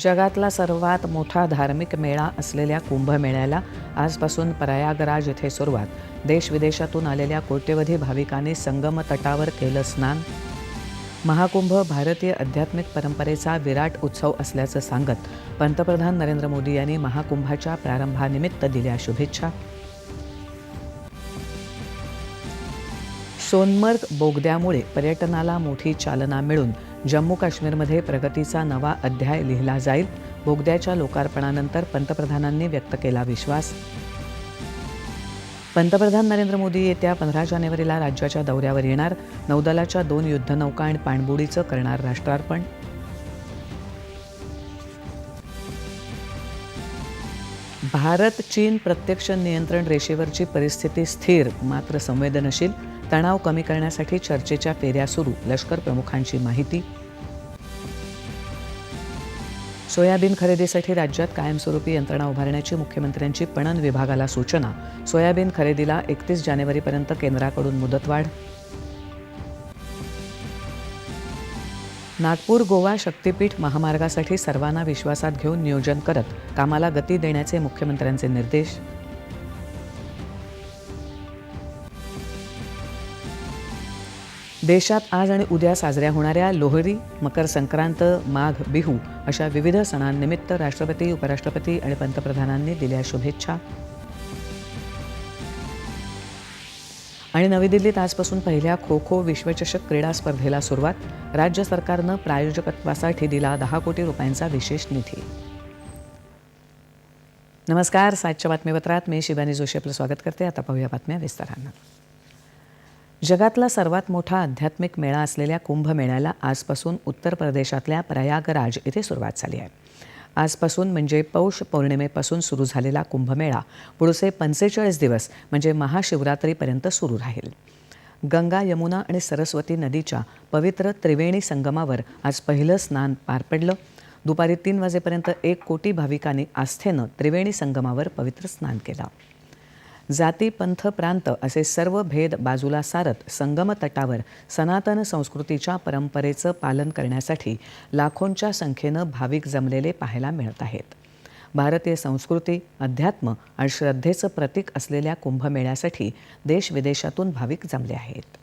जगातला सर्वात मोठा धार्मिक मेळा असलेल्या कुंभमेळ्याला आजपासून प्रयागराज येथे सुरुवात. देशविदेशातून आलेल्या कोट्यवधी भाविकांनी संगम तटावर केलं स्नान. महाकुंभ भारतीय आध्यात्मिक परंपरेचा विराट उत्सव असल्याचं सांगत पंतप्रधान नरेंद्र मोदी यांनी महाकुंभाच्या प्रारंभानिमित्त दिल्या शुभेच्छा. सोनमर्ग बोगद्यामुळे पर्यटनाला मोठी चालना मिळून जम्मू काश्मीरमध्ये प्रगतीचा नवा अध्याय लिहिला जाईल. बोगद्याच्या लोकार्पणानंतर पंतप्रधानांनी व्यक्त केला विश्वास. पंतप्रधान नरेंद्र मोदी येत्या पंधरा जानेवारीला राज्याच्या दौऱ्यावर येणार. नौदलाच्या दोन युद्धनौका आणि पाणबुडीचं करणार राष्ट्रार्पण. भारत चीन प्रत्यक्ष नियंत्रण रेषेवरची परिस्थिती स्थिर मात्र संवेदनशील. तणाव कमी करण्यासाठी चर्चेच्या फेऱ्या सुरू लष्कर प्रमुखांची माहिती. सोयाबीन खरेदीसाठी राज्यात कायमस्वरूपी यंत्रणा उभारण्याची मुख्यमंत्र्यांची पणन विभागाला सूचना. सोयाबीन खरेदीला एकतीस जानेवारीपर्यंत केंद्राकडून मुदतवाढ. नागपूर गोवा शक्तीपीठ महामार्गासाठी सर्वांना विश्वासात घेऊन नियोजन करत कामाला गती देण्याचे मुख्यमंत्र्यांचे निर्देश. देशात आज आणि उद्या साजऱ्या होणाऱ्या लोहरी मकर संक्रांत माघ बिहू अशा विविध सणांनिमित्त राष्ट्रपती उपराष्ट्रपती आणि पंतप्रधानांनी दिल्या शुभेच्छा. आणि नवी दिल्लीत आजपासून पहिल्या खो खो विश्वचषक क्रीडा स्पर्धेला सुरुवात. राज्य सरकारनं प्रायोजकत्वासाठी दिला दहा कोटी रुपयांचा विशेष निधी. नमस्कार सातच्या बातमीपत्रात मी शिवानी जोशी आपलं स्वागत करते. आता पाहूया बातम्या विस्तारानं. जगातला सर्वात मोठा आध्यात्मिक मेळा असलेल्या कुंभमेळ्याला आजपासून उत्तर प्रदेशातल्या प्रयागराज इथे सुरुवात झाली आहे. आजपासून म्हणजे पौष पौर्णिमेपासून सुरू झालेला कुंभमेळा पुढचे पंचेचाळीस दिवस म्हणजे महाशिवरात्रीपर्यंत सुरू राहील. गंगा यमुना आणि सरस्वती नदीच्या पवित्र त्रिवेणी संगमावर आज पहिलं स्नान पार पडलं. दुपारी तीन वाजेपर्यंत एक कोटी भाविकांनी आस्थेनं त्रिवेणी संगमावर पवित्र स्नान केलं. जाती पंथ प्रांत असे सर्व भेद बाजूला सारत संगम तटावर सनातन संस्कृतीच्या परंपरेचं पालन करण्यासाठी लाखोंच्या संख्येनं भाविक जमलेले पाहायला मिळत आहेत. भारतीय संस्कृती अध्यात्म आणि श्रद्धेचं प्रतीक असलेल्या कुंभमेळ्यासाठी देशविदेशातून भाविक जमले आहेत.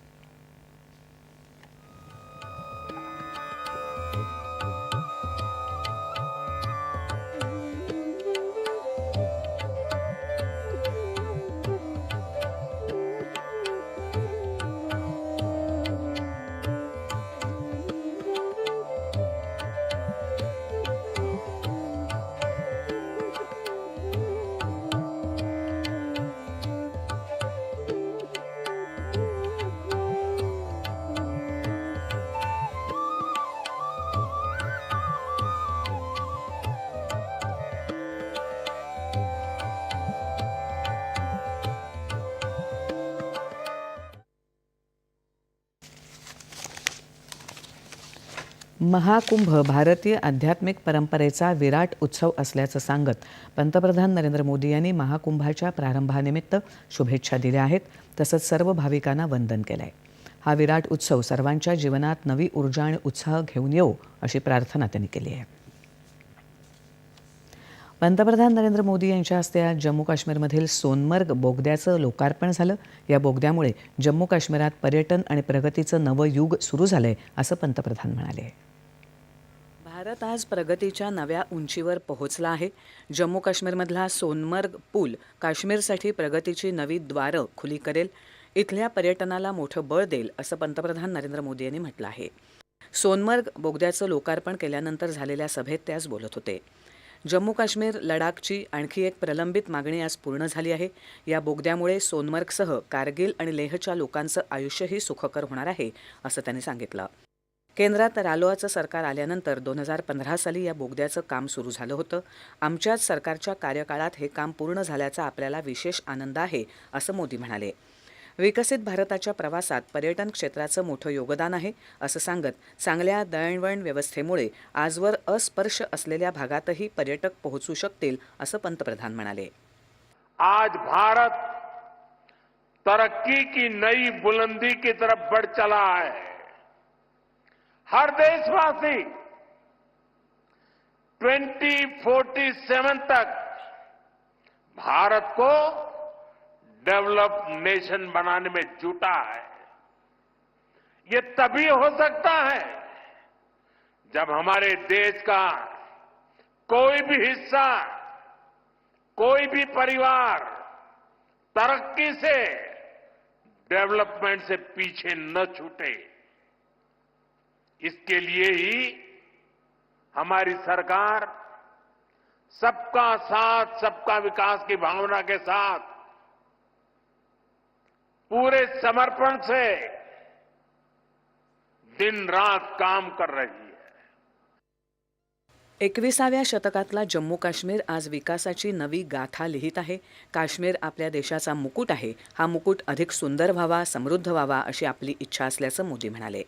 महाकुंभ भारतीय आध्यात्मिक परंपरेचा विराट उत्सव असल्याचं सांगत पंतप्रधान नरेंद्र मोदी यांनी महाकुंभाच्या प्रारंभानिमित्त शुभेच्छा दिल्या आहेत तसंच सर्व भाविकांना वंदन केलं आहे हा विराट उत्सव सर्वांच्या जीवनात नवी ऊर्जा आणि उत्साह घेऊन येऊ अशी प्रार्थना त्यांनी केली आहे. पंतप्रधान नरेंद्र मोदी यांच्या हस्ते आज जम्मू काश्मीरमधील सोनमर्ग बोगद्याचं लोकार्पण झालं. या बोगद्यामुळे जम्मू काश्मीरात पर्यटन आणि प्रगतीचं नवं युग सुरू झालंय असं पंतप्रधान म्हणाले. भारत आज प्रगतीच्या नव्या उंचीवर पोहोचला आहे. जम्मू काश्मीरमधला सोनमर्ग पूल काश्मीरसाठी प्रगतीची नवी द्वारं खुली करेल. इथल्या पर्यटनाला मोठं बळ देईल असं पंतप्रधान नरेंद्र मोदी यांनी म्हटलं आहे. सोनमर्ग बोगद्याचं लोकार्पण केल्यानंतर झालेल्या सभेत ते आज बोलत होते. जम्मू काश्मीर लडाखची आणखी एक प्रलंबित मागणी आज पूर्ण झाली आहे. या बोगद्यामुळे सोनमर्गसह कारगिल आणि लेहच्या लोकांचं आयुष्यही सुखकर होणार आहे असं त्यांनी सांगितलं. केंद्रात रालोआचं सरकार आल्यानंतर दोन हजार पंधरा साली या बोगद्याचं काम सुरू झालं होतं. आमच्याच सरकारच्या कार्यकाळात हे काम पूर्ण झाल्याचा आपल्याला विशेष आनंद आहे असं मोदी म्हणाले. विकसित भारताच्या प्रवासात पर्यटन क्षेत्राचं मोठं योगदान आहे असं सांगत चांगल्या दळणवळण व्यवस्थेमुळे आजवर अस्पर्श असलेल्या भागातही पर्यटक पोहोचू शकतील असं पंतप्रधान म्हणाले. आज भारत तरक्की की नई बुलंदी की तरफ बढ़ चला है। हर देशवासी 2047 तक भारत को डेवलप नेशन बनाने में जुटा है। ये तभी हो सकता है जब हमारे देश का कोई भी हिस्सा, कोई भी परिवार तरक्की से डेवलपमेंट से पीछे न छूटे। इसके लिए ही हमारी सरकार सबका साथ, सबका विकास की भावना के साथ पूरे समर्पण से दिन रात काम कर रही है। एकविसाव्या शतकातला जम्मू काश्मीर आज विकासाची नवी गाथा लिहित आहे. काश्मीर आपल्या देशाचा मुकुट आहे. हा मुकुट अधिक सुंदर व्हावा समृद्ध व्हावा अशी आपली इच्छा असल्याचं मोदी म्हणाले.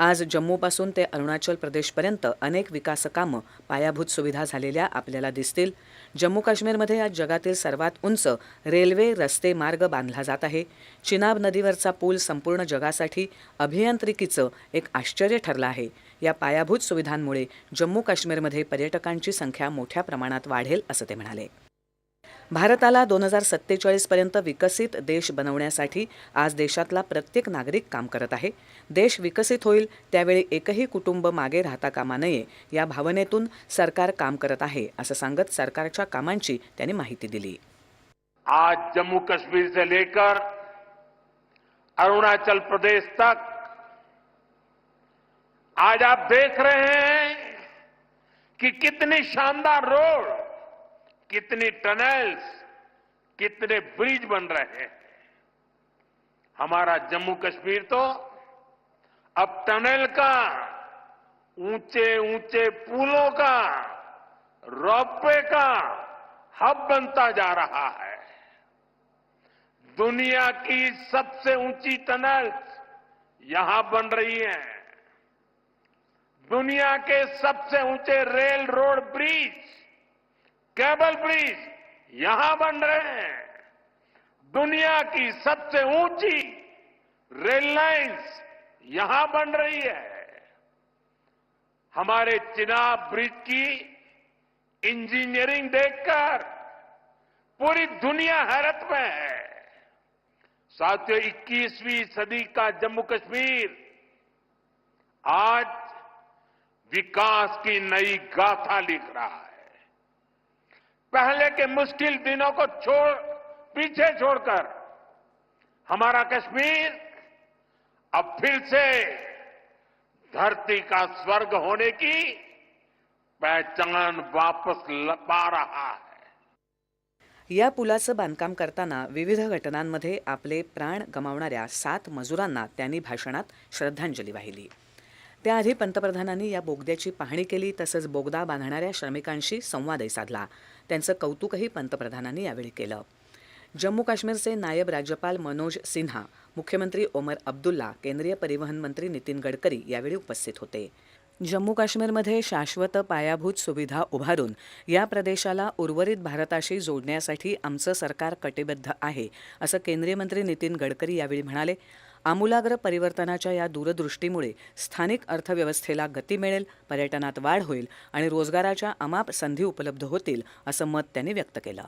आज जम्मूपासून ते अरुणाचल प्रदेशपर्यंत अनेक विकासकामं पायाभूत सुविधा झालेल्या आपल्याला दिसतील. जम्मू काश्मीरमध्ये आज जगातील सर्वात उंच रेल्वे रस्ते मार्ग बांधला जात आहे. चिनाब नदीवरचा पूल संपूर्ण जगासाठी अभियांत्रिकीचं एक आश्चर्य ठरलं आहे. या पायाभूत सुविधांमुळे जम्मू काश्मीरमध्ये पर्यटकांची संख्या मोठ्या प्रमाणात वाढेल असं ते म्हणाले. भारताला दोन हजार सत्तेचाळीसपर्यंत विकसित देश बनवण्यासाठी आज देशातला प्रत्येक नागरिक काम करत आहे. देश विकसित होईल त्यावेळी एकही कुटुंब मागे राहता कामा नये या भावनेतून सरकार काम करत आहे असं सांगत सरकारच्या कामांची त्यांनी माहिती दिली. आज जम्मू कश्मीर से लेकर अरुणाचल प्रदेश तक आज आप देख रहे हैं कि कितनी शानदार रोड कितनी टनल्स कितने ब्रिज बन रहे हैं। हमारा जम्मू कश्मीर तो अब टनल का ऊँचे ऊँचे पुलों का रोपवे का हब बनता जा रहा है। दुनिया की सबसे ऊँची टनल्स यहाँ बन रही है। दुनिया के सबसे ऊँचे rail road bridge cable bridge यहाँ बन रहे हैं। दुनिया की सबसे ऊँची रेल लाइंस यहाँ बन रही है। हमारे चिनाब ब्रिज की इंजीनियरिंग देखकर पूरी दुनिया हैरत में है। साथियों 21वीं सदी का जम्मू कश्मीर आज विकास की नई गाथा लिख रहा है। पहले के मुश्किल दिनों को छोड़ पीछे छोड़कर हमारा कश्मीर अब फिर से धरती का स्वर्ग होने की पहचान वापस पा रहा है। या पुलाचं बांधकाम करताना विविध घटनांमध्ये आपले प्राण गमावणाऱ्या सात मजुरांना त्यांनी भाषणात श्रद्धांजली वाहिली. त्याआधी पंतप्रधानांनी या बोगद्याची पाहणी केली तसंच बोगदा बांधणाऱ्या श्रमिकांशी संवादही साधला. त्यांचं कौतुकही पंतप्रधानांनी यावेळी केलं. जम्मू काश्मीरचे नायब राज्यपाल मनोज सिन्हा मुख्यमंत्री ओमर अब्दुल्ला केंद्रीय परिवहन मंत्री नितीन गडकरी यावेळी उपस्थित होते. जम्मू काश्मीरमध्ये शाश्वत पायाभूत सुविधा उभारून या प्रदेशाला उर्वरित भारताशी जोडण्यासाठी आमचं सरकार कटिबद्ध आहे असं केंद्रीय मंत्री नितीन गडकरी यावेळी म्हणाले. आमूलाग्र परिवर्तनाच्या या दूरदृष्टीमुळे स्थानिक अर्थव्यवस्थेला गती मिळेल पर्यटनात वाढ होईल आणि रोजगाराच्या अमाप संधी उपलब्ध होतील असं मत त्यांनी व्यक्त केलं.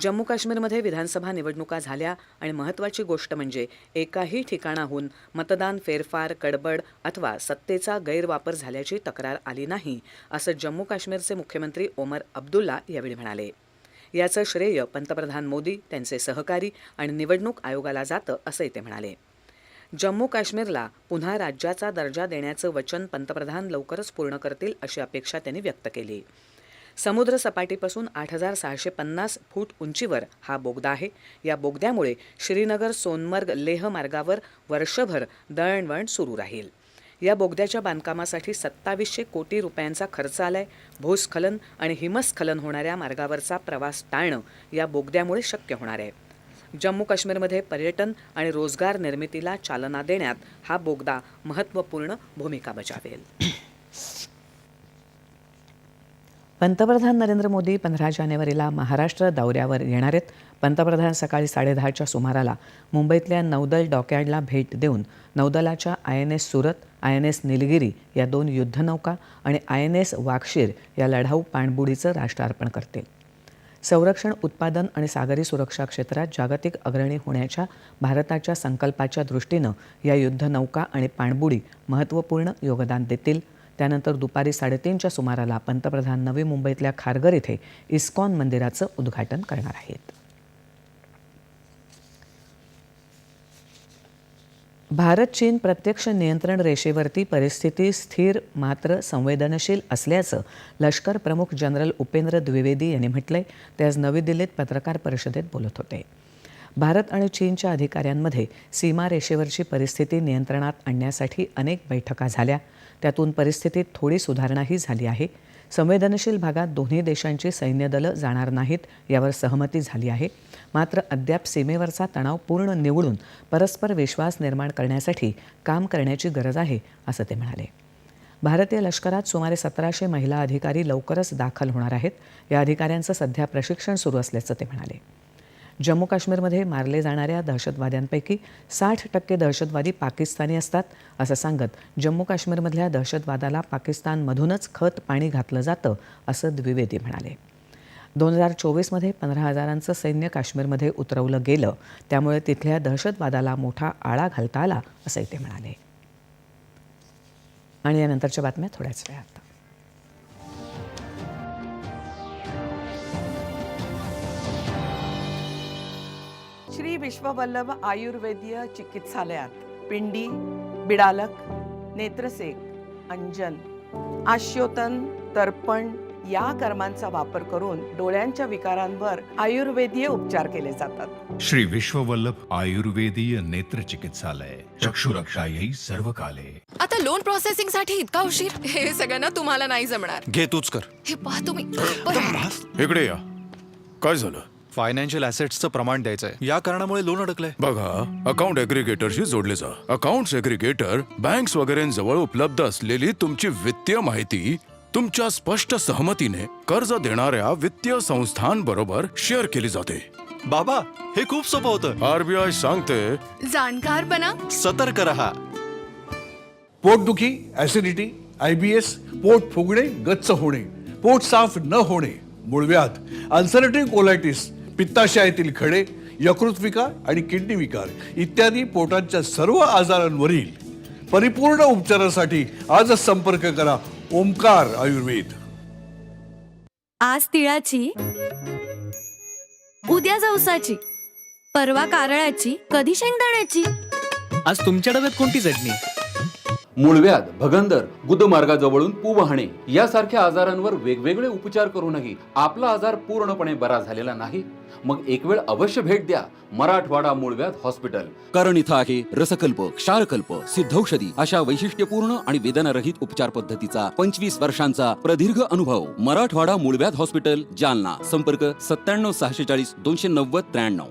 जम्मू काश्मीरमध्ये विधानसभा निवडणुका झाल्या आणि महत्त्वाची गोष्ट म्हणजे एकाही ठिकाणाहून मतदान फेरफार गडबड अथवा सत्तेचा गैरवापर झाल्याची तक्रार आली नाही असं जम्मू काश्मीरचे मुख्यमंत्री ओमर अब्दुल्ला यावेळी म्हणाले. याचं श्रेय पंतप्रधान मोदी त्यांचे सहकारी आणि निवडणूक आयोगाला जातं असंही ते म्हणाले. जम्मू काश्मीरला पुन्हा राज्याचा दर्जा देण्याचं वचन पंतप्रधान लवकरच पूर्ण करतील अशी अपेक्षा त्यांनी व्यक्त केली. समुद्र सपाटीपासून आठ हजार सहाशे पन्नास फूट उंचीवर हा बोगदा आहे. या बोगद्यामुळे श्रीनगर सोनमर्ग लेह मार्गावर वर्षभर दळणवळण सुरू राहील. या बोगद्याच्या बांधकामासाठी सत्तावीसशे कोटी रुपयांचा खर्च आलाय. भूस्खलन आणि हिमस्खलन होणाऱ्या मार्गावरचा प्रवास टाळणं या बोगद्यामुळे शक्य होणार आहे. जम्मू काश्मीरमध्ये पर्यटन आणि रोजगार निर्मितीला चालना देण्यात हा बोगदा महत्त्वपूर्ण भूमिका बजावेल. पंतप्रधान नरेंद्र मोदी पंधरा जानेवारीला महाराष्ट्र दौऱ्यावर येणार आहेत. पंतप्रधान सकाळी साडेदहाच्या सुमाराला मुंबईतल्या नौदल डॉकयार्डला भेट देऊन नौदलाच्या I N S Surat I N S Nilgiri या दोन युद्धनौका आणि आय एन एस वाक्षीर या लढाऊ पाणबुडीचं राष्ट्रार्पण करतील. संरक्षण उत्पादन आणि सागरी सुरक्षा क्षेत्रात जागतिक अग्रणी होण्याच्या भारताच्या संकल्पाच्या दृष्टीनं या युद्धनौका आणि पाणबुडी महत्त्वपूर्ण योगदान देतील. त्यानंतर दुपारी साडेतीनच्या सुमाराला पंतप्रधान नवी मुंबईतल्या खारघर इथे इस्कॉन मंदिराचं उद्घाटन करणार आहेत. भारत चीन प्रत्यक्ष नियंत्रण रेषेवरती परिस्थिती स्थिर मात्र संवेदनशील असल्याचं लष्कर प्रमुख जनरल उपेंद्र द्विवेदी यांनी म्हटलंय. ते आज नवी दिल्लीत पत्रकार परिषदेत बोलत होते. भारत आणि चीनच्या अधिकाऱ्यांमध्ये सीमा रेषेवरची परिस्थिती नियंत्रणात आणण्यासाठी अनेक बैठका झाल्या. त्यातून परिस्थितीत थोडी सुधारणाही झाली आहे. संवेदनशील भागात दोन्ही देशांची सैन्यदलं जाणार नाहीत यावर सहमती झाली आहे. मात्र अद्याप सीमेवरचा तणाव पूर्ण निवडून परस्पर विश्वास निर्माण करण्यासाठी काम करण्याची गरज आहे असं ते म्हणाले. भारतीय लष्करात सुमारे सतराशे महिला अधिकारी लवकरच दाखल होणार आहेत. या अधिकाऱ्यांचं सध्या प्रशिक्षण सुरू असल्याचं ते म्हणाले. जम्मू काश्मीरमध्ये मारले जाणाऱ्या दहशतवाद्यांपैकी साठ टक्के दहशतवादी पाकिस्तानी असतात असं सांगत जम्मू काश्मीरमधल्या दहशतवादाला पाकिस्तानमधूनच खत पाणी घातलं जातं असं द्विवेदी म्हणाले. दोन हजार चोवीसमध्ये पंधरा हजारांचं सैन्य काश्मीरमध्ये उतरवलं गेलं. त्यामुळे तिथल्या दहशतवादाला मोठा आळा घालता आला असंही ते म्हणाले. आणि यानंतरच्या बातम्या थोड्याच वेळात. श्री विश्ववल्लभ आयुर्वेदीय चिकित्सालयात पिंडी बिडालक नेत्रसेक अंजन आश्योतन तर्पण या कर्मांचा वापर करून डोळ्यांच्या विकारांवर आयुर्वेदीय उपचार केले जातात. श्री विश्ववल्लभ आयुर्वेदीय नेत्र चिकित्सालय चक्षुरक्षा येई सर्व काले आता लोन प्रोसेसिंगसाठी इतका उशीर? हे सगळ्यांना तुम्हाला नाही जमणार. घे तूच कर. हे पहा तुम्ही. इकडे या. काय झालं? फायनान्शियल ॲसेट्सचं प्रमाण द्यायचंय. या कारणामुळे लोन अडकलंय. बघा अकाउंट एग्रीगेटरशी जोडले जा. अकाउंट एग्रीगेटर बँक्स वगैरेंजवळ उपलब्ध असलेली तुमची वित्तीय माहिती तुमच्या स्पष्ट सहमतीने कर्ज देणाऱ्या वित्तीय संस्थांबरोबर शेअर केली जाते. बाबा हे खूप सोपं होतं. आरबीआय सांगते जाणकार बना सतर्क रहा. पोटदुखी ऍसिडिटी आयबीएस पोट फुगणे गच्च होणे पोट साफ न होणे मूळव्याध अल्सरेटिव्ह कोलायटिस पित्ताशयातील खडे यकृत विकार आणि किडनी विकार इत्यादी पोटाच्या सर्व आजारांवरील परिपूर्ण उपचारासाठी आजच संपर्क करा ओमकार आयुर्वेद. आज तिळाची उद्या जवसाची परवा कारळाची कधी शेंगदाण्याची? आज तुमच्या डब्यात कोणती चटणी? मूळव्याध भगंदर गुदमार्गाजवळून पू वाहणे यासारख्या आजारांवर वेगवेगळे उपचार करूनही आपला आजार पूर्णपणे बरा झालेला नाही. मग एक वेळ अवश्य भेट द्या मराठवाडा मूळव्याध हॉस्पिटल. कारण इथं आहे रसकल्प क्षारकल्प सिद्धौषधी अशा वैशिष्ट्यपूर्ण आणि वेदनारहित उपचार पद्धतीचा पंचवीस वर्षांचा प्रदीर्घ अनुभव मराठवाडा मूळव्याध हॉस्पिटल जालना. संपर्क सत्त्याण्णव सहाशे चाळीस दोनशे नव्वद त्र्याण्णव.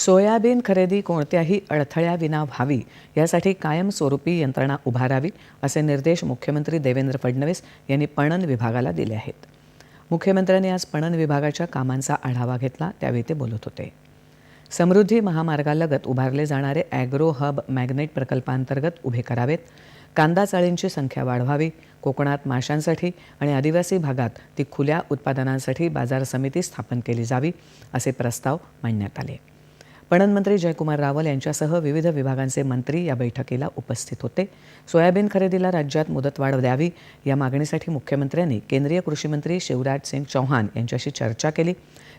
सोयाबीन खरेदी कोणत्याही अडथळ्याविना व्हावी यासाठी कायमस्वरूपी यंत्रणा उभारावी असे निर्देश मुख्यमंत्री देवेंद्र फडणवीस यांनी पणन विभागाला दिले आहेत. मुख्यमंत्र्यांनी आज पणन विभागाच्या कामांचा आढावा घेतला त्यावेळी ते बोलत होते. समृद्धी महामार्गालगत उभारले जाणारे ॲग्रो हब मॅग्नेट प्रकल्पांतर्गत उभे करावेत. कांदा चाळींची संख्या वाढवावी कोकणात माशांसाठी आणि आदिवासी भागात ती खुल्या उत्पादनांसाठी बाजार समिती स्थापन केली जावी असे प्रस्ताव मांडण्यात आले. पणन मंत्री जयकुमार रावल यांच्यासह विविध विभागांचे मंत्री या बैठकीला उपस्थित होते. सोयाबीन खरेदीला राज्यात मुदतवाढ द्यावी या मागणीसाठी मुख्यमंत्र्यांनी केंद्रीय कृषीमंत्री शिवराज सिंग चौहान यांच्याशी चर्चा केली.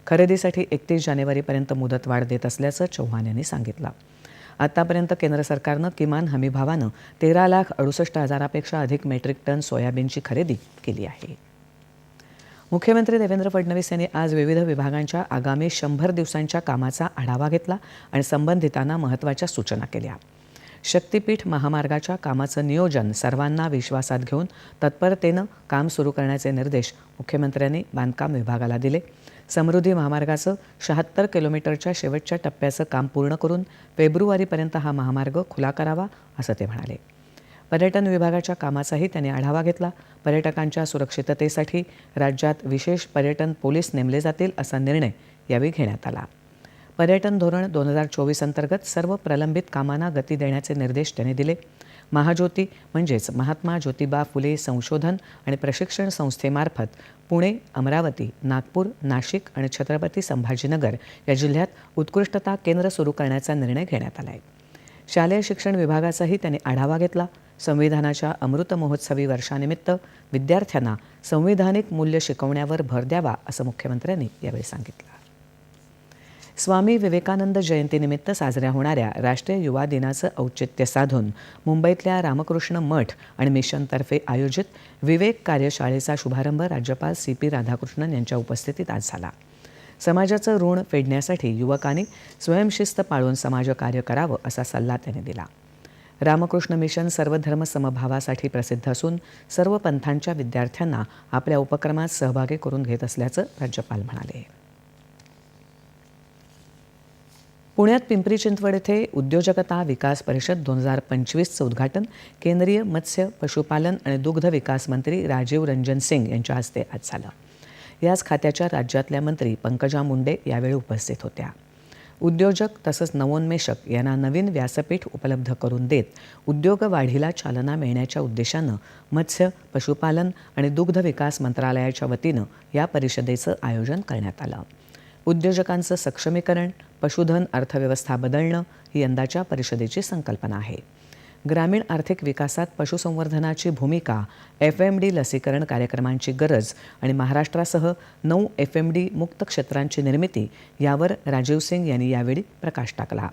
खरेदीसाठी एकतीस जानेवारीपर्यंत मुदतवाढ देत असल्याचं चौहान यांनी सांगितलं. आतापर्यंत केंद्र सरकारनं किमान हमीभावानं तेरा लाख अडुसष्ट हजारापेक्षा अधिक मेट्रिक टन सोयाबीनची खरेदी केली आहे. मुख्यमंत्री देवेंद्र फडणवीस यांनी आज विविध विभागांच्या आगामी शंभर दिवसांच्या कामाचा आढावा घेतला आणि संबंधितांना महत्त्वाच्या सूचना केल्या. शक्तीपीठ महामार्गाच्या कामाचं नियोजन सर्वांना विश्वासात घेऊन तत्परतेनं काम सुरू करण्याचे निर्देश मुख्यमंत्र्यांनी बांधकाम विभागाला दिले. समृद्धी महामार्गाचं शहात्तर किलोमीटरच्या शेवटच्या टप्प्याचं काम पूर्ण करून फेब्रुवारीपर्यंत हा महामार्ग खुला करावा असं ते म्हणाले. पर्यटन विभागाच्या कामाचाही त्यांनी आढावा घेतला. पर्यटकांच्या सुरक्षिततेसाठी राज्यात विशेष पर्यटन पोलीस नेमले जातील असा निर्णय यावेळी घेण्यात आला. पर्यटन धोरण दोन हजार चोवीस अंतर्गत सर्व प्रलंबित कामांना गती देण्याचे निर्देश त्यांनी दिले. महाज्योती म्हणजेच महात्मा ज्योतिबा फुले संशोधन आणि प्रशिक्षण संस्थेमार्फत पुणे अमरावती नागपूर नाशिक आणि छत्रपती संभाजीनगर या जिल्ह्यात उत्कृष्टता केंद्र सुरू करण्याचा निर्णय घेण्यात आला आहे शालेय शिक्षण विभागाचाही त्यांनी आढावा घेतला. संविधानाच्या अमृत महोत्सवी वर्षानिमित्त विद्यार्थ्यांना संविधानिक मूल्य शिकवण्यावर भर द्यावा असं मुख्यमंत्र्यांनी यावेळी सांगितलं. स्वामी विवेकानंद जयंतीनिमित्त साजऱ्या होणाऱ्या राष्ट्रीय युवा दिनाचं औचित्य साधून मुंबईतल्या रामकृष्ण मठ आणि मिशनतर्फे आयोजित विवेक कार्यशाळेचा शुभारंभ राज्यपाल सी पी राधाकृष्णन यांच्या उपस्थितीत आज झाला. समाजाचं ऋण फेडण्यासाठी युवकांनी स्वयंशिस्त पाळून समाजकार्य करावं असा सल्ला त्यांनी दिला. रामकृष्ण मिशन सर्वधर्म समभावासाठी प्रसिद्ध असून सर्व पंथांच्या विद्यार्थ्यांना आपल्या उपक्रमात सहभागी करून घेत असल्याचं राज्यपाल म्हणाले. पुण्यात पिंपरी चिंचवड येथे उद्योजकता विकास परिषद दोन हजार पंचवीसचं उद्घाटन केंद्रीय मत्स्य पशुपालन आणि दुग्ध विकास मंत्री राजीव रंजन सिंग यांच्या हस्ते आज झालं. याच खात्याच्या राज्यातल्या मंत्री पंकजा मुंडे यावेळी उपस्थित होत्या. उद्योजक तसंच नवोन्मेषक यांना नवीन व्यासपीठ उपलब्ध करून देत उद्योग वाढीला चालना मिळण्याच्या उद्देशानं मत्स्य पशुपालन आणि दुग्ध विकास मंत्रालयाच्या वतीनं या परिषदेचं आयोजन करण्यात आलं. उद्योजकांचं सक्षमीकरण पशुधन अर्थव्यवस्था बदलणं ही यंदाच्या परिषदेची संकल्पना आहे. ग्रामीण आर्थिक विकासात पशुसंवर्धनाची भूमिका एफ एम डी लसीकरण कार्यक्रमांची गरज आणि महाराष्ट्रासह नऊ एफ एम डी मुक्त क्षेत्रांची निर्मिती यावर राजीव सिंग यांनी यावेळी प्रकाश टाकला.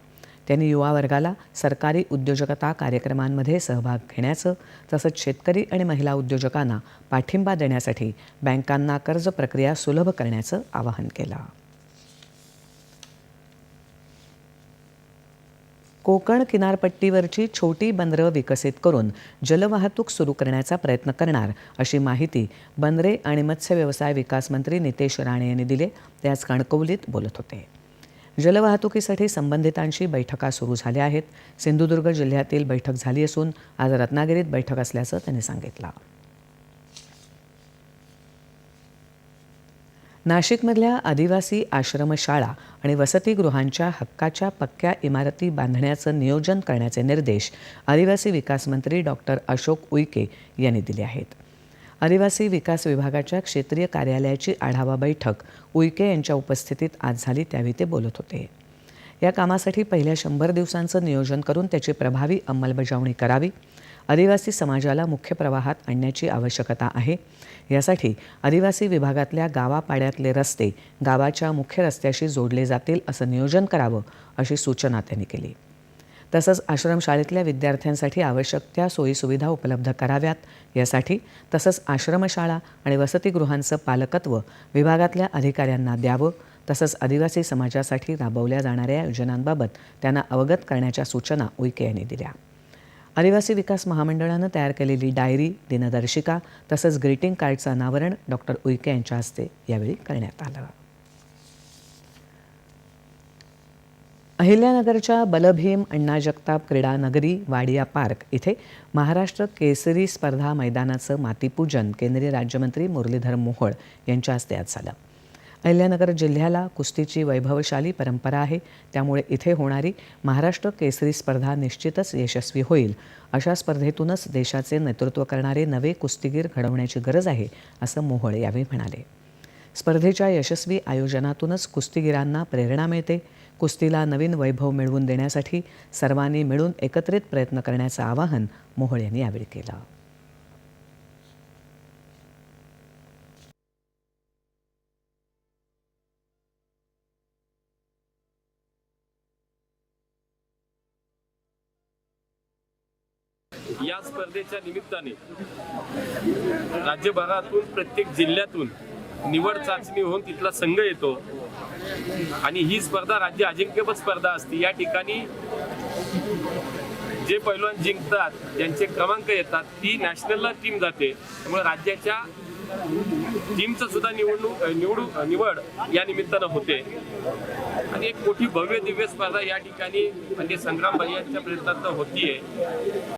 त्यांनी युवा वर्गाला सरकारी उद्योजकता कार्यक्रमांमध्ये सहभाग घेण्याचं तसंच शेतकरी आणि महिला उद्योजकांना पाठिंबा देण्यासाठी बँकांना कर्ज प्रक्रिया सुलभ करण्याचं आवाहन केलं. कोकण किनारपट्टीवरची छोटी बंदरं विकसित करून जलवाहतूक सुरू करण्याचा प्रयत्न करणार अशी माहिती बंदरे आणि मत्स्य व्यवसाय विकास मंत्री नितेश राणे यांनी दिले. ते आज कणकवलीत बोलत होते. जलवाहतुकीसाठी संबंधितांशी बैठका सुरू झाल्या आहेत. सिंधुदुर्ग जिल्ह्यातील बैठक झाली असून आज रत्नागिरीत बैठक असल्याचं त्यांनी सांगितलं. नाशिकमधल्या आदिवासी आश्रमशाळा आणि वसतिगृहांच्या हक्काच्या पक्क्या इमारती बांधण्याचं नियोजन करण्याचे निर्देश आदिवासी विकास मंत्री डॉक्टर अशोक उईके यांनी दिले आहेत. आदिवासी विकास विभागाच्या क्षेत्रीय कार्यालयाची आढावा बैठक उईके यांच्या उपस्थितीत आज झाली त्यावेळी ते बोलत होते. या कामासाठी पहिल्या शंभर दिवसांचं नियोजन करून त्याची प्रभावी अंमलबजावणी करावी. आदिवासी समाजाला मुख्य प्रवाहात आणण्याची आवश्यकता आहे. यासाठी आदिवासी विभागातल्या गावापाड्यातले रस्ते गावाच्या मुख्य रस्त्याशी जोडले जातील असं नियोजन करावं अशी सूचना त्यांनी केली. तसंच आश्रमशाळेतल्या विद्यार्थ्यांसाठी आवश्यक त्या सोयीसुविधा उपलब्ध कराव्यात. यासाठी तसंच आश्रमशाळा आणि वसतिगृहांचं पालकत्व विभागातल्या अधिकाऱ्यांना द्यावं. तसंच आदिवासी समाजासाठी राबवल्या जाणाऱ्या योजनांबाबत त्यांना अवगत करण्याच्या सूचना उईके यांनी दिल्या. आदिवासी विकास महामंडळानं तयार केलेली डायरी दिनदर्शिका तसंच ग्रीटिंग कार्डचं अनावरण डॉक्टर उईके यांच्या हस्ते यावेळी करण्यात आलं. अहिल्यानगरच्या बलभीम अण्णा जगताप क्रीडा नगरी वाडिया पार्क इथे महाराष्ट्र केसरी स्पर्धा मैदानाचं मातीपूजन केंद्रीय राज्यमंत्री मुरलीधर मोहोळ यांच्या हस्ते आज झालं. अहिल्यानगर जिल्ह्याला कुस्तीची वैभवशाली परंपरा आहे. त्यामुळे इथे होणारी महाराष्ट्र केसरी स्पर्धा निश्चितच यशस्वी होईल. अशा स्पर्धेतूनच देशाचे नेतृत्व करणारे नवे कुस्तीगीर घडवण्याची गरज आहे असं मोहोळ यावेळी म्हणाले. स्पर्धेच्या यशस्वी आयोजनातूनच कुस्तीगीरांना प्रेरणा मिळते. कुस्तीला नवीन वैभव मिळवून देण्यासाठी सर्वांनी मिळून एकत्रित प्रयत्न करण्याचं आवाहन मोहोळ यांनी यावेळी केलं या स्पर्धेच्या निमित्ताने राज्यभरातून प्रत्येक जिल्ह्यातून निवड चाचणी होऊन तिथला संघ येतो. आणि ही स्पर्धा राज्य अजिंक्यपद स्पर्धा असते. या ठिकाणी जे पैलवान जिंकतात ज्यांचे क्रमांक येतात ती नॅशनलला टीम जाते. त्यामुळे राज्याच्या टीमचं सुद्धा निवडणूक निवडू निवड या निमित्तानं होते. आणि एक मोठी भव्य दिव्य स्पर्धा या ठिकाणी म्हणजे संग्राम भैयांच्या प्रयत्नात होतीये.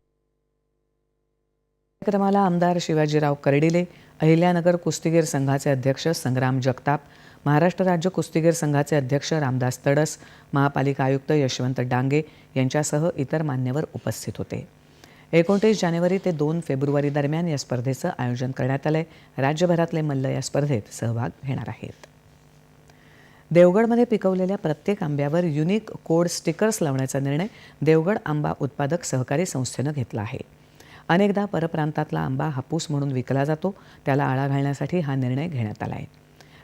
कार्यक्रमाला आमदार शिवाजीराव कर्डिले अहिल्यानगर कुस्तीगीर संघाचे अध्यक्ष संग्राम जगताप महाराष्ट्र राज्य कुस्तीगीर संघाचे अध्यक्ष रामदास तडस महापालिका आयुक्त यशवंत डांगे यांच्यासह इतर मान्यवर उपस्थित होते. एकोणतीस जानेवारी ते दोन फेब्रुवारी दरम्यान या स्पर्धेचं आयोजन करण्यात आलंय. राज्यभरातले मल्ल या स्पर्धेत सहभाग घेणार आहेत. देवगडमध्ये पिकवलेल्या प्रत्येक आंब्यावर युनिक कोड स्टिकर्स लावण्याचा निर्णय देवगड आंबा उत्पादक सहकारी संस्थेनं घेतला आहे. अनेकदा परप्रांतातला आंबा हापूस म्हणून विकला जातो. त्याला आळा घालण्यासाठी हा निर्णय घेण्यात आला आहे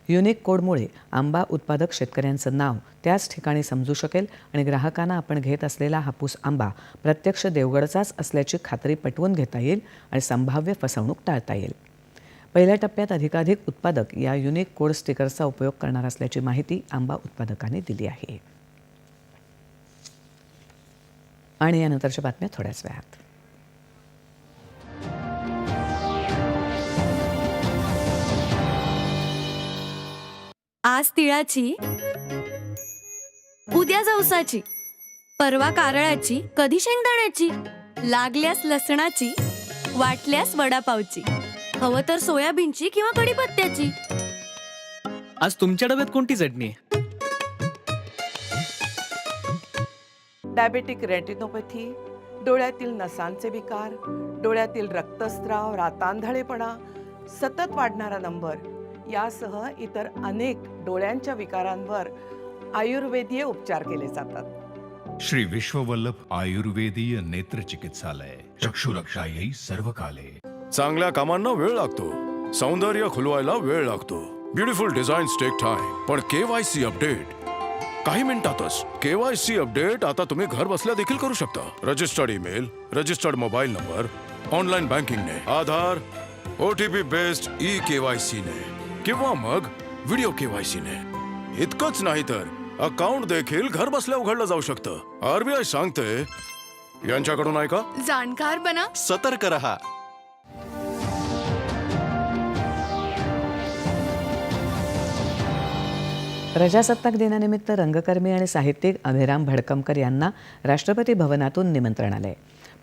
युनिक कोडमुळे आंबा उत्पादक शेतकऱ्यांचं नाव त्याच ठिकाणी समजू शकेल आणि ग्राहकांना आपण घेत असलेला हापूस आंबा प्रत्यक्ष देवगडचाच असल्याची खात्री पटवून घेता येईल आणि संभाव्य फसवणूक टाळता येईल. पहिल्या टप्प्यात अधिकाधिक उत्पादक या युनिक कोड स्टिकरचा उपयोग करणार असल्याची माहिती आंबा उत्पादकांनी दिली आहे. आणि यानंतरच्या बातम्या थोड्याच वेळात. आज तिळाची उद्या जवसाची परवा कारळाची कधी शेंगदाण्याची लागल्यास लसणाची वाटल्यास वडापावची. हवं तर सोयाबीनची किंवा कढीपत्त्याची. आज तुमच्या डब्यात कोणती चटणी आहे? डायबेटिक रेटिनोपॅथी डोळ्यातील नसांचे विकार डोळ्यातील रक्तस्राव रातांधळेपणा सतत वाढणारा नंबर यासह इतर अनेक डोळ्यांच्या विकारांवर आयुर्वेदीय उपचार केले जातात. श्री विश्ववल्लभ आयुर्वेदीय नेत्र चिकित्सालय चक्षुरक्षा येई सर्व काले चांगल्या कामांना वेळ लागतो. सौंदर्य खुलवायला वेळ लागतो. ब्युटिफुल डिझाईन टेक टाइम पण केवायसी अपडेट. काही मिनिटातच केवायसी अपडेट आता तुम्ही घर बसल्या देखील करू शकता. Registered email registered mobile number online बँकिंगने Aadhaar OTP based e KYC ने किंवा मग व्हिडिओ केवायसी ने. इतकंच नाही तर अकाउंट देखील घर बसल्या उघडलं जाऊ शकतं. आरबीआय सांगते यांच्याकडून ऐका जाणकार बना. सतर्क रहा. प्रजासत्ताक दिनानिमित्त रंगकर्मी आणि साहित्यिक अभिराम भडकमकर यांना राष्ट्रपती भवनातून निमंत्रण आले.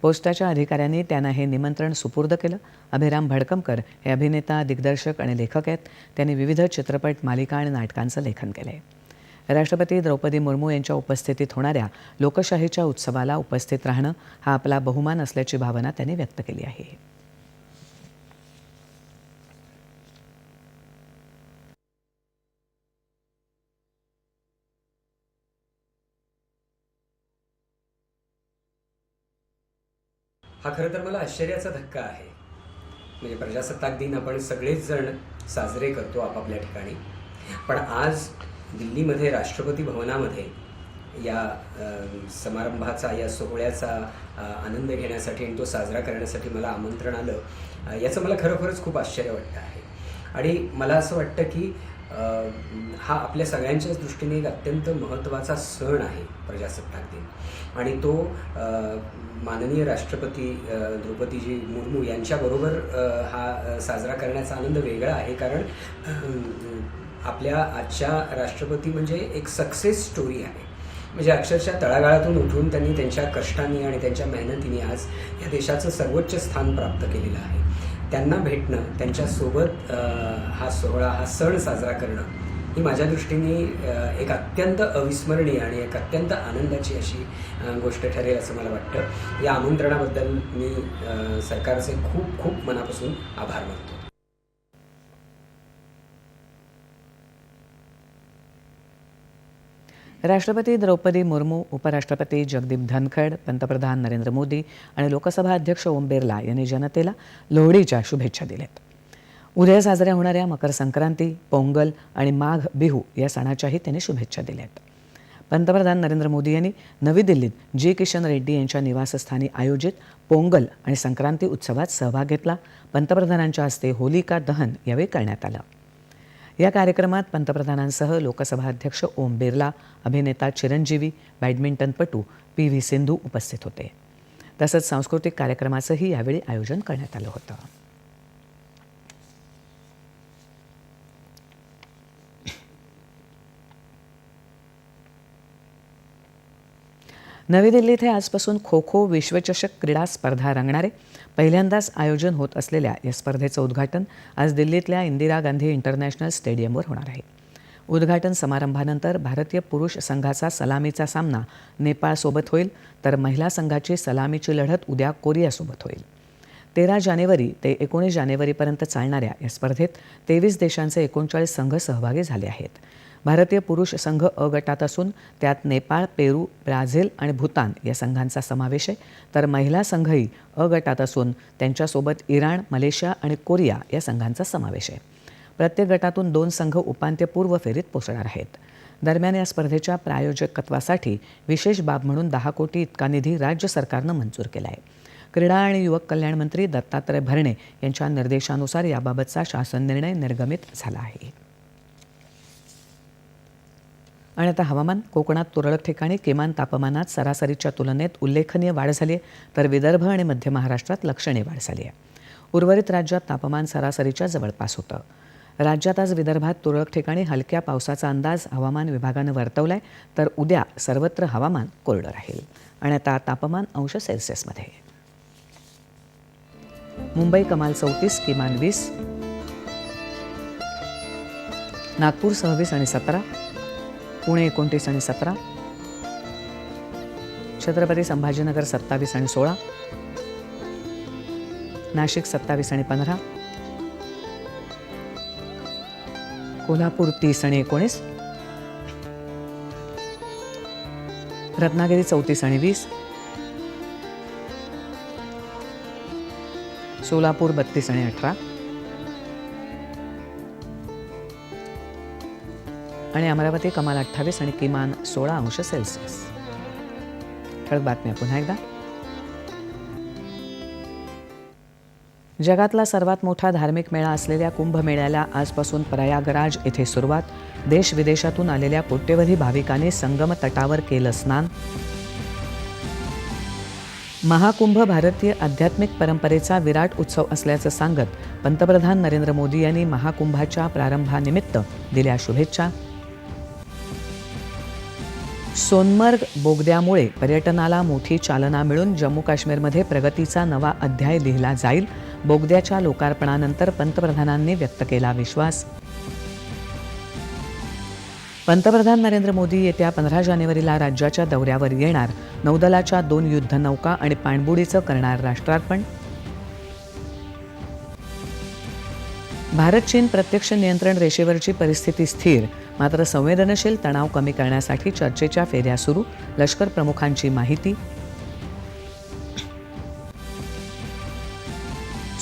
पोस्टाच्या अधिकाऱ्यांनी त्यांना हे निमंत्रण सुपूर्द केलं. अभिराम भडकमकर हे अभिनेता दिग्दर्शक आणि लेखक आहेत. त्यांनी विविध चित्रपट मालिका आणि नाटकांचं लेखन केलं आहे राष्ट्रपती द्रौपदी मुर्मू यांच्या उपस्थितीत होणाऱ्या लोकशाहीच्या उत्सवाला उपस्थित राहणं हा आपला बहुमान असल्याची भावना त्यांनी व्यक्त केली आहे. हा खरं तर मला आश्चर्याचा धक्का आहे. म्हणजे प्रजासत्ताक दिन आपण सगळेच जण साजरे करतो आपापल्या ठिकाणी. पण आज दिल्लीमध्ये राष्ट्रपती भवनामध्ये या समारंभाचा या सोहळ्याचा आनंद घेण्यासाठी आणि तो साजरा करण्यासाठी मला आमंत्रण आलं याचं मला खरोखरच खूप आश्चर्य वाटतं आहे. आणि मला असं वाटतं की हा आपल्या सगळ्यांच्याच दृष्टीने एक अत्यंत महत्त्वाचा सण आहे प्रजासत्ताक दिन. आणि तो माननीय राष्ट्रपती द्रौपदीजी मुर्मू यांच्याबरोबर हा साजरा करण्याचा आनंद वेगळा आहे. कारण आपल्या आजच्या राष्ट्रपती म्हणजे एक सक्सेस स्टोरी आहे. म्हणजे अक्षरशः तळागाळातून उठून त्यांनी त्यांच्या कष्टांनी आणि त्यांच्या मेहनतीने आज या देशाचं सर्वोच्च स्थान प्राप्त केलेलं आहे. त्यांना भेटणं त्यांच्यासोबत हा सोहळा हा सण साजरा करणं ही माझ्या दृष्टीने एक अत्यंत अविस्मरणीय आणि एक अत्यंत आनंदाची अशी गोष्ट ठरेल असं मला वाटतं. या आमंत्रणाबद्दल मी सरकारचे खूप खूप मनापासून आभार मानतो. राष्ट्रपती द्रौपदी मुर्मू उपराष्ट्रपती जगदीप धनखड पंतप्रधान नरेंद्र मोदी आणि लोकसभा अध्यक्ष ओम बिर्ला यांनी जनतेला लोहडीच्या शुभेच्छा दिल्यात. उद्या साजऱ्या होणाऱ्या मकर संक्रांती पोंगल आणि माघ बिहू या सणाच्याही त्यांनी शुभेच्छा दिल्यात. पंतप्रधान नरेंद्र मोदी यांनी नवी दिल्लीत जी. किशन रेड्डी यांच्या निवासस्थानी आयोजित पोंगल आणि संक्रांती उत्सवात सहभाग घेतला. पंतप्रधानांच्या हस्ते होलिका दहन यावेळी करण्यात आलं. या कार्यक्रमात पंतप्रधानांसह लोकसभा अध्यक्ष ओम बिर्ला अभिनेता चिरंजीवी बॅडमिंटनपटू पी व्ही सिंधू उपस्थित होते. तसंच सांस्कृतिक कार्यक्रमाचंही यावेळी आयोजन करण्यात आलं होतं. नवी दिल्लीत हे आजपासून खो खो विश्वचषक क्रीडा स्पर्धा रंगणारे. पहिल्यांदाच आयोजन होत असलेल्या या स्पर्धेचं उद्घाटन आज दिल्लीतल्या इंदिरा गांधी इंटरनॅशनल स्टेडियमवर होणार आहे. उद्घाटन समारंभानंतर भारतीय पुरुष संघाचा सलामीचा सामना नेपाळसोबत होईल तर महिला संघाची सलामीची लढत उद्या कोरियासोबत होईल. तेरा जानेवारी ते एकोणीस जानेवारीपर्यंत चालणाऱ्या या स्पर्धेत तेवीस देशांचे एकोणचाळीस संघ सहभागी झाले आहेत. भारतीय पुरुष संघ अ गटात असून त्यात नेपाळ पेरू ब्राझील आणि भूतान या संघांचा समावेश आहे. तर महिला संघही अ गटात असून त्यांच्यासोबत इराण मलेशिया आणि कोरिया या संघांचा समावेश आहे. प्रत्येक गटातून दोन संघ उपांत्यपूर्व फेरीत पोचणार आहेत. दरम्यान या स्पर्धेच्या प्रायोजकत्वासाठी विशेष बाब म्हणून दहा कोटी इतका निधी राज्य सरकारनं मंजूर केला आहे क्रीडा आणि युवक कल्याण मंत्री दत्तात्रय भरणे यांच्या निर्देशानुसार याबाबतचा शासन निर्णय निर्गमित झाला आहे. आणि आता हवामान कोकणात तुरळक ठिकाणी किमान तापमानात सरासरीच्या तुलनेत उल्लेखनीय वाढ झाली आहे तर विदर्भ आणि मध्य महाराष्ट्रात लक्षणीय वाढ झाली आहे उर्वरित राज्यात तापमान सरासरीच्या जवळपास होतं. राज्यात आज विदर्भात तुरळक ठिकाणी हलक्या पावसाचा अंदाज हवामान विभागानं वर्तवला आहे तर उद्या सर्वत्र हवामान कोरडं राहील. आणि आता तापमान अंश सेल्सिअसमध्ये. मुंबई कमाल चौतीस किमान वीस. नागपूर सव्वीस आणि सतरा. पुणे एकोणतीस आणि सतरा. छत्रपती संभाजीनगर सत्तावीस आणि सोळा. नाशिक सत्तावीस आणि पंधरा. कोल्हापूर तीस आणि एकोणीस. रत्नागिरी चौतीस आणि वीस. सोलापूर बत्तीस आणि अठरा. आणि अमरावती कमाल अठ्ठावीस आणि किमान सोळा अंश सेल्सिअस. ठळक बातम्या पुन्हा एकदा. जगातला सर्वात मोठा धार्मिक मेळा असलेल्या कुंभमेळ्याला आजपासून प्रयागराज येथे सुरुवात. देश विदेशातून आलेल्या कोट्यवधी भाविकांनी संगम तटावर केलं स्नान. महाकुंभ भारतीय आध्यात्मिक परंपरेचा विराट उत्सव असल्याचं सांगत पंतप्रधान नरेंद्र मोदी यांनी महाकुंभाच्या प्रारंभानिमित्त दिल्या शुभेच्छा. सोनमर्ग बोगद्यामुळे पर्यटनाला मोठी चालना मिळून जम्मू काश्मीरमध्ये प्रगतीचा नवा अध्याय लिहिला जाईल. बोगद्याच्या लोकार्पणानंतर पंतप्रधानांनी व्यक्त केला विश्वास. पंतप्रधान नरेंद्र मोदी येत्या पंधरा जानेवारीला राज्याच्या दौऱ्यावर येणार. नौदलाच्या दोन युद्धनौका आणि पाणबुडीचं करणार राष्ट्रार्पण. भारत चीन प्रत्यक्ष नियंत्रण रेषेवरची परिस्थिती स्थिर. मात्र संवेदनशील तणाव कमी करण्यासाठी चर्चेच्या फेऱ्या सुरू. लष्कर प्रमुखांची माहिती.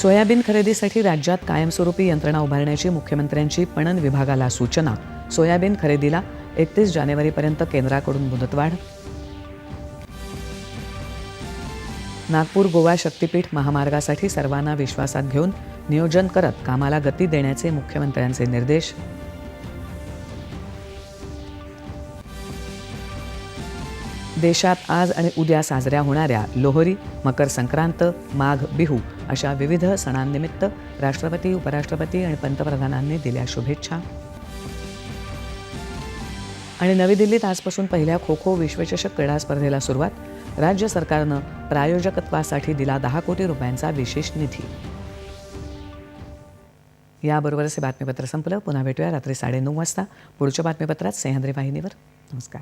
सोयाबीन खरेदीसाठी राज्यात कायमस्वरूपी यंत्रणा उभारण्याची मुख्यमंत्र्यांची पणन विभागाला सूचना. सोयाबीन खरेदीला एकतीस जानेवारीपर्यंत केंद्राकडून मुदतवाढ. नागपूर गोवा शक्तीपीठ महामार्गासाठी सर्वांना विश्वासात घेऊन नियोजन करत कामाला गती देण्याचे मुख्यमंत्र्यांचे निर्देश. देशात आज आणि उद्या साजऱ्या होणाऱ्या लोहरी मकर संक्रांत माघ बिहू अशा विविध सणांनिमित्त राष्ट्रपती उपराष्ट्रपती आणि पंतप्रधानांनी दिल्या शुभेच्छा. आणि नवी दिल्लीत आजपासून पहिल्या खो खो विश्वचषक क्रीडा स्पर्धेला सुरुवात. राज्य सरकारनं प्रायोजकत्वासाठी दिला दहा कोटी रुपयांचा विशेष निधी. याबरोबरच हे बातमीपत्र संपलं. पुन्हा भेटूया रात्री साडेनऊ वाजता. पुढच्या बातमीपत्रात सह्याद्री वाहिनीवर. नमस्कार.